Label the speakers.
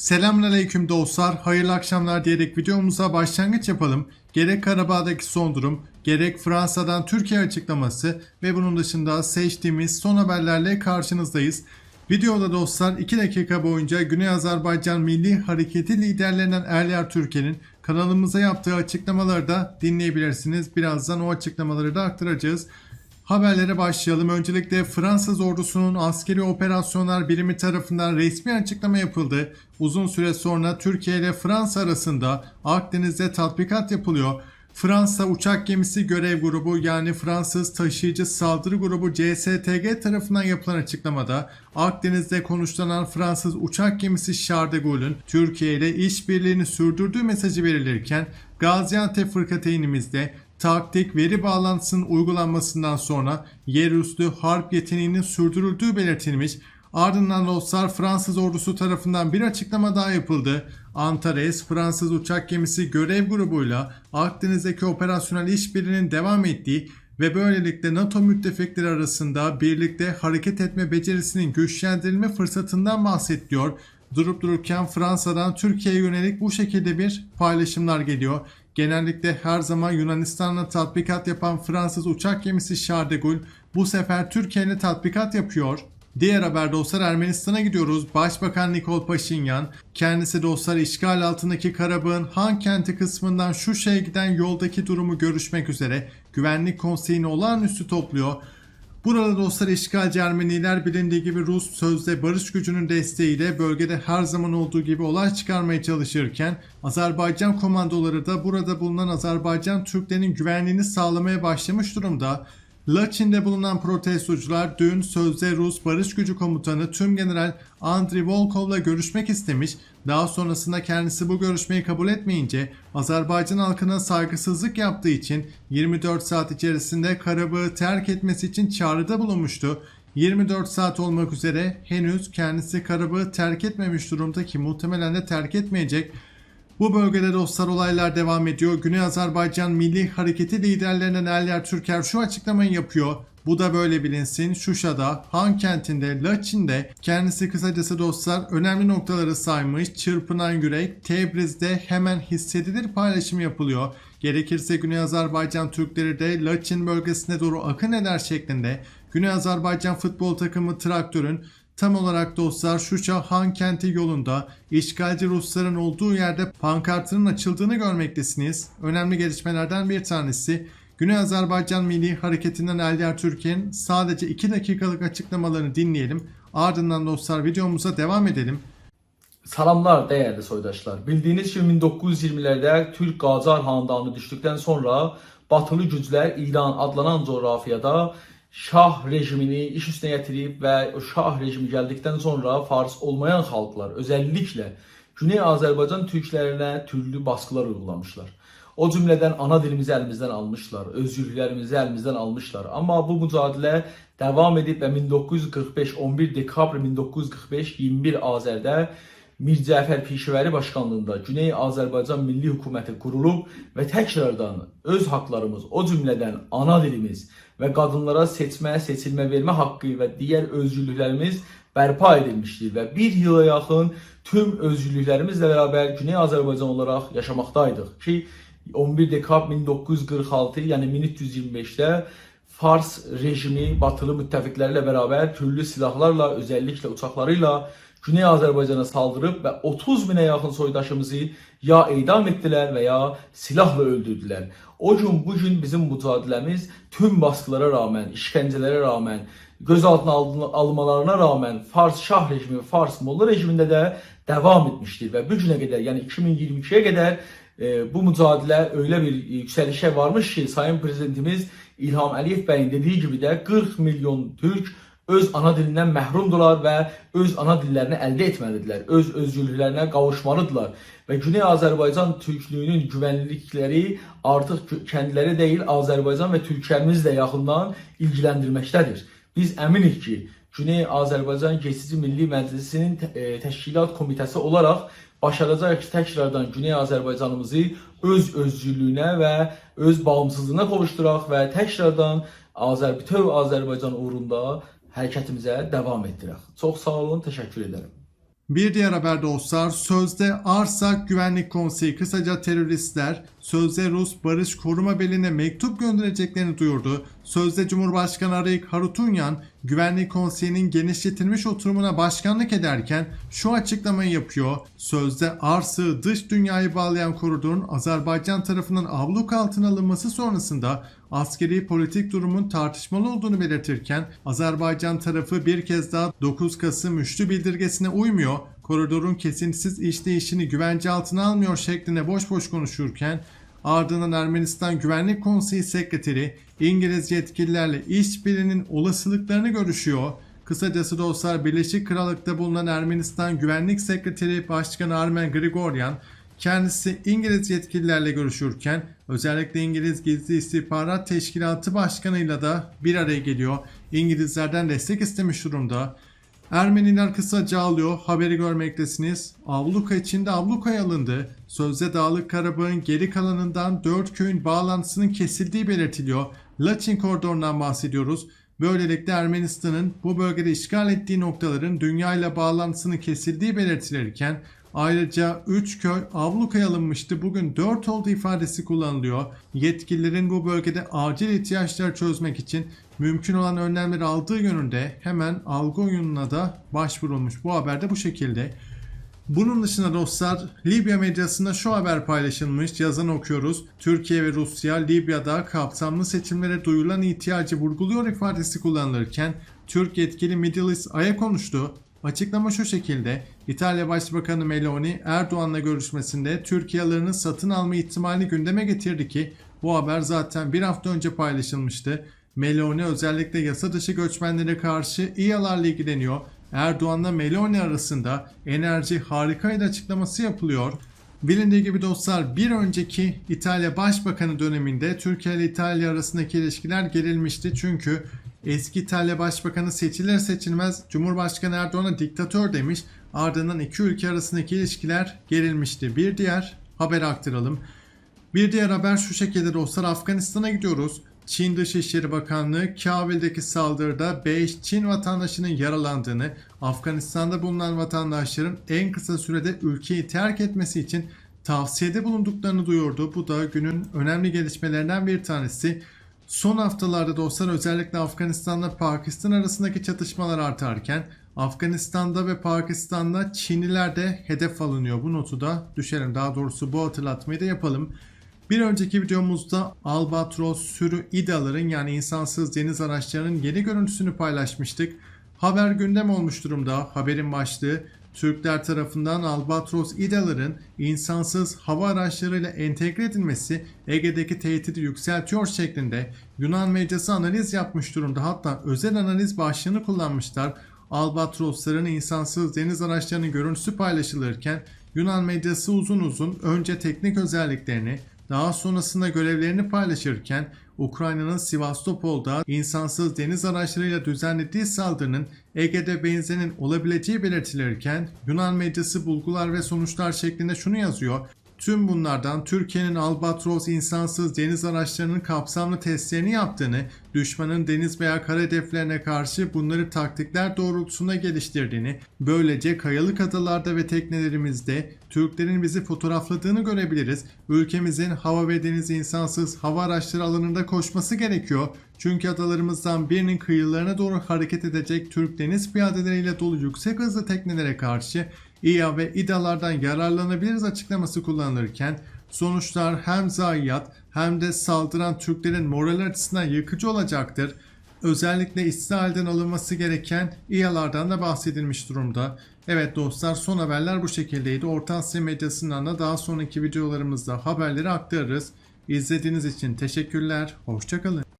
Speaker 1: Selamünaleyküm dostlar, hayırlı akşamlar diyerek videomuza başlangıç yapalım. Gerek Karabağ'daki son durum, gerek Fransa'dan Türkiye açıklaması ve bunun dışında seçtiğimiz son haberlerle karşınızdayız. Videoda dostlar 2 dakika boyunca Güney Azerbaycan Milli Hareketi liderlerinden Erler Türkiye'nin kanalımıza yaptığı açıklamaları da dinleyebilirsiniz. Birazdan o açıklamaları da aktaracağız. Haberlere başlayalım. Öncelikle Fransız ordusunun askeri operasyonlar birimi tarafından resmi açıklama yapıldı. Uzun süre sonra Türkiye ile Fransa arasında Akdeniz'de tatbikat yapılıyor. Fransa uçak gemisi görev grubu yani Fransız taşıyıcı saldırı grubu CSTG tarafından yapılan açıklamada Akdeniz'de konuşlanan Fransız uçak gemisi Gaulle'ün Türkiye ile işbirliğini sürdürdüğü mesajı verilirken Gaziantep fırkateynimizde taktik veri bağlantısının uygulanmasından sonra yerüstü harp yeteneğinin sürdürüldüğü belirtilmiş. Ardından dostlar Fransız ordusu tarafından bir açıklama daha yapıldı. Antares Fransız uçak gemisi görev grubuyla Akdeniz'deki operasyonel işbirliğinin devam ettiği ve böylelikle NATO müttefikleri arasında birlikte hareket etme becerisinin güçlendirilme fırsatından bahsediyor. Durup dururken Fransa'dan Türkiye'ye yönelik bu şekilde bir paylaşımlar geliyor. Genellikle her zaman Yunanistan'la tatbikat yapan Fransız uçak gemisi Charles bu sefer Türkiye tatbikat yapıyor. Diğer haber dostlar Ermenistan'a gidiyoruz. Başbakan Nikol Paşinyan kendisi dostlar işgal altındaki Karabağ'ın Han kenti kısmından Şuşa'ya giden yoldaki durumu görüşmek üzere Güvenlik Konseyi'ni olağanüstü topluyor. Burada dostlar işgalci Ermeniler bilindiği gibi Rus sözde barış gücünün desteğiyle bölgede her zaman olduğu gibi olay çıkarmaya çalışırken Azerbaycan komandoları da burada bulunan Azerbaycan Türklerinin güvenliğini sağlamaya başlamış durumda. Laçin'de bulunan protestocular dün sözde Rus Barış Gücü Komutanı Tüm General Andriy Volkov'la görüşmek istemiş. Daha sonrasında kendisi bu görüşmeyi kabul etmeyince Azerbaycan halkına saygısızlık yaptığı için 24 saat içerisinde Karabağ'ı terk etmesi için çağrıda bulunmuştu. 24 saat olmak üzere henüz kendisi Karabağ'ı terk etmemiş durumda ki muhtemelen de terk etmeyecek. Bu bölgede dostlar olaylar devam ediyor. Güney Azerbaycan Milli Hareketi liderlerinden Elyer Türker şu açıklamayı yapıyor. Bu da böyle bilinsin. Şuşa'da, Han kentinde, Laçin'de kendisi kısacası dostlar önemli noktaları saymış. Çırpınan yürek, Tebriz'de hemen hissedilir paylaşım yapılıyor. Gerekirse Güney Azerbaycan Türkleri de Laçin bölgesine doğru akın eder şeklinde Güney Azerbaycan futbol takımı Traktör'ün Tam olarak dostlar Şuşa Han kenti yolunda işgalci Rusların olduğu yerde pankartının açıldığını görmektesiniz. Önemli gelişmelerden bir tanesi Güney Azerbaycan Milli Hareketi'nden Elyer Türkiye'nin sadece 2 dakikalık açıklamalarını dinleyelim. Ardından dostlar videomuza devam edelim.
Speaker 2: Salamlar değerli soydaşlar. Bildiğiniz gibi 1920'lerde Türk Qacar Handanı düşdükdən sonra batılı güclər İran adlanan coğrafiyada Şah rejimini iş üstüne getirip ve o Şah rejimi geldikten sonra Fars olmayan halklar özellikle Güney Azerbaycan Türklerine türlü baskılar uygulamışlar. O cümleden ana dilimizi elimizden almışlar, özgürlüklerimizi elimizden almışlar. Ama bu mücadele devam edip ve 1945 11 dekabr 1945 21 Azərdə Mir Cəfər Pişəvəri başkanlığında Güney Azərbaycan Milli Hökuməti qurulub və təkrardan öz haqlarımız, o cümlədən ana dilimiz və qadınlara seçmə, seçilmə vermə haqqı və digər özgürlüklərimiz bərpa edilmişdir və bir yıla yaxın tüm özgürlüklərimizlə bərabər Güney Azərbaycan olaraq yaşamaqdaydıq ki 11 dekabr 1946 yəni 1325-də Fars rejimi batılı müttəfiqlərlə bərabər türlü silahlarla, özellikle uçaklarıyla Güney Azerbaycan'a saldırıp ve 30 bine yakın soydaşımızı ya idam ettiler veya silahla öldürdüler. O gün bugün bizim mücadelemiz tüm baskılara rağmen, işkencelere rağmen, gözaltına alınmalarına rağmen Fars Şah rejimi, Fars Molla rejiminde de devam etmiştir. Ve bugüne kadar yani 2022'ye kadar e, bu mücadele öyle bir yükselişe varmış ki Sayın Prezidentimiz İlham Əliyev bəyin dediği gibi de 40 milyon Türk öz ana dilindən məhrumdular və öz ana dillərini əldə etməlidirlər. Öz özgürlüklərinə qavuşmalıdırlar. Və Güney Azərbaycan Türklüyünün güvənlikləri artıq kendiləri deyil, Azərbaycan və Türklərimiz də yaxından ilgiləndirməkdədir. Biz əminik ki, Güney Azərbaycan Keçici Milli Məclisinin e, təşkilat komitəsi olaraq başaracaq ki, təkrardan Güney Azərbaycanımızı öz özgürlüyünə və öz bağımsızlığına qovuşturaq və təkrardan Azər bütöv Azərbaycan uğrunda hərəkətimizə davam etdirək. Çox sağ olun, təşəkkür edirəm.
Speaker 1: Bir diğer haber dostlar sözde Arsak Güvenlik Konseyi kısaca teröristler sözde Rus Barış Koruma Beli'ne mektup göndereceklerini duyurdu. Sözde Cumhurbaşkanı Arayik Harutunyan Güvenlik Konseyi'nin genişletilmiş oturumuna başkanlık ederken şu açıklamayı yapıyor. Sözde Ars'ı dış dünyayı bağlayan koridorun Azerbaycan tarafından abluk altına alınması sonrasında askeri politik durumun tartışmalı olduğunu belirtirken Azerbaycan tarafı bir kez daha 9 Kasım üçlü bildirgesine uymuyor, koridorun kesintisiz işleyişini güvence altına almıyor şeklinde boş boş konuşurken ardından Ermenistan Güvenlik Konseyi Sekreteri İngiliz yetkililerle işbirliğinin olasılıklarını görüşüyor. Kısacası dostlar Birleşik Krallık'ta bulunan Ermenistan Güvenlik Sekreteri Başkanı Armen Grigoryan Kendisi İngiliz yetkililerle görüşürken özellikle İngiliz Gizli İstihbarat Teşkilatı Başkanı'yla da bir araya geliyor. İngilizlerden destek istemiş durumda. Ermeniler kısaca alıyor. Haberi görmektesiniz. Avluka içinde ablukaya alındı. Sözde Dağlık Karabağ'ın geri kalanından 4 köyün bağlantısının kesildiği belirtiliyor. Laçin koridorundan bahsediyoruz. Böylelikle Ermenistan'ın bu bölgede işgal ettiği noktaların dünya ile bağlantısının kesildiği belirtilirken Ayrıca 3 köy ablukaya alınmıştı. Bugün 4 oldu ifadesi kullanılıyor. Yetkililerin bu bölgede acil ihtiyaçları çözmek için mümkün olan önlemleri aldığı yönünde hemen algı oyununa da başvurulmuş. Bu haber de bu şekilde. Bunun dışında dostlar Libya medyasında şu haber paylaşılmış yazan okuyoruz. Türkiye ve Rusya Libya'da kapsamlı seçimlere duyulan ihtiyacı vurguluyor ifadesi kullanılırken Türk yetkili Middle East Ay'a konuştu. Açıklama şu şekilde. İtalya Başbakanı Meloni Erdoğan'la görüşmesinde Türkiye alanını satın alma ihtimalini gündeme getirdi ki bu haber zaten bir hafta önce paylaşılmıştı. Meloni özellikle yasa dışı göçmenlere karşı İHA'larla ilgileniyor. Erdoğan'la Meloni arasında enerji harikaydı açıklaması yapılıyor. Bilindiği gibi dostlar bir önceki İtalya Başbakanı döneminde Türkiye ile İtalya arasındaki ilişkiler gerilmişti. Çünkü eski İtalya Başbakanı seçilir seçilmez Cumhurbaşkanı Erdoğan'a diktatör demiş. Ardından iki ülke arasındaki ilişkiler gerilmişti. Bir diğer haber aktaralım. Bir diğer haber şu şekilde dostlar Afganistan'a gidiyoruz. Çin Dışişleri Bakanlığı Kabil'deki saldırıda 5 Çin vatandaşının yaralandığını, Afganistan'da bulunan vatandaşların en kısa sürede ülkeyi terk etmesi için tavsiyede bulunduklarını duyurdu. Bu da günün önemli gelişmelerinden bir tanesi. Son haftalarda dostlar özellikle Afganistan'la Pakistan arasındaki çatışmalar artarken Afganistan'da ve Pakistan'da Çinliler de hedef alınıyor. Bu notu da düşelim. Daha doğrusu bu hatırlatmayı da yapalım. Bir önceki videomuzda Albatros sürü İDA'ların yani insansız deniz araçlarının yeni görüntüsünü paylaşmıştık. Haber gündem olmuş durumda. Haberin başlığı Türkler tarafından Albatros İDA'ların insansız hava araçlarıyla entegre edilmesi Ege'deki tehdidi yükseltiyor şeklinde Yunan medyası analiz yapmış durumda. Hatta özel analiz başlığını kullanmışlar. Albatrosların insansız deniz araçlarının görüntüsü paylaşılırken Yunan medyası uzun uzun önce teknik özelliklerini daha sonrasında görevlerini paylaşırken Ukrayna'nın Sivastopol'da insansız deniz araçlarıyla düzenlediği saldırının Ege'de benzerinin olabileceği belirtilirken Yunan medyası bulgular ve sonuçlar şeklinde şunu yazıyor. Tüm bunlardan Türkiye'nin Albatros insansız deniz araçlarının kapsamlı testlerini yaptığını, düşmanın deniz veya kara hedeflerine karşı bunları taktikler doğrultusunda geliştirdiğini, böylece kayalık adalarda ve teknelerimizde Türklerin bizi fotoğrafladığını görebiliriz. Ülkemizin hava ve deniz insansız hava araçları alanında koşması gerekiyor. Çünkü adalarımızdan birinin kıyılarına doğru hareket edecek Türk deniz piyadeleriyle dolu yüksek hızlı teknelere karşı İHA ve İDA'lardan yararlanabiliriz açıklaması kullanılırken sonuçlar hem zayiat hem de saldıran Türklerin moral açısından yıkıcı olacaktır. Özellikle İsrail'den alınması gereken İHA'lardan da bahsedilmiş durumda. Evet dostlar son haberler bu şekildeydi. Orta Asya medyasından da daha sonraki videolarımızda haberleri aktarırız. İzlediğiniz için teşekkürler. Hoşçakalın.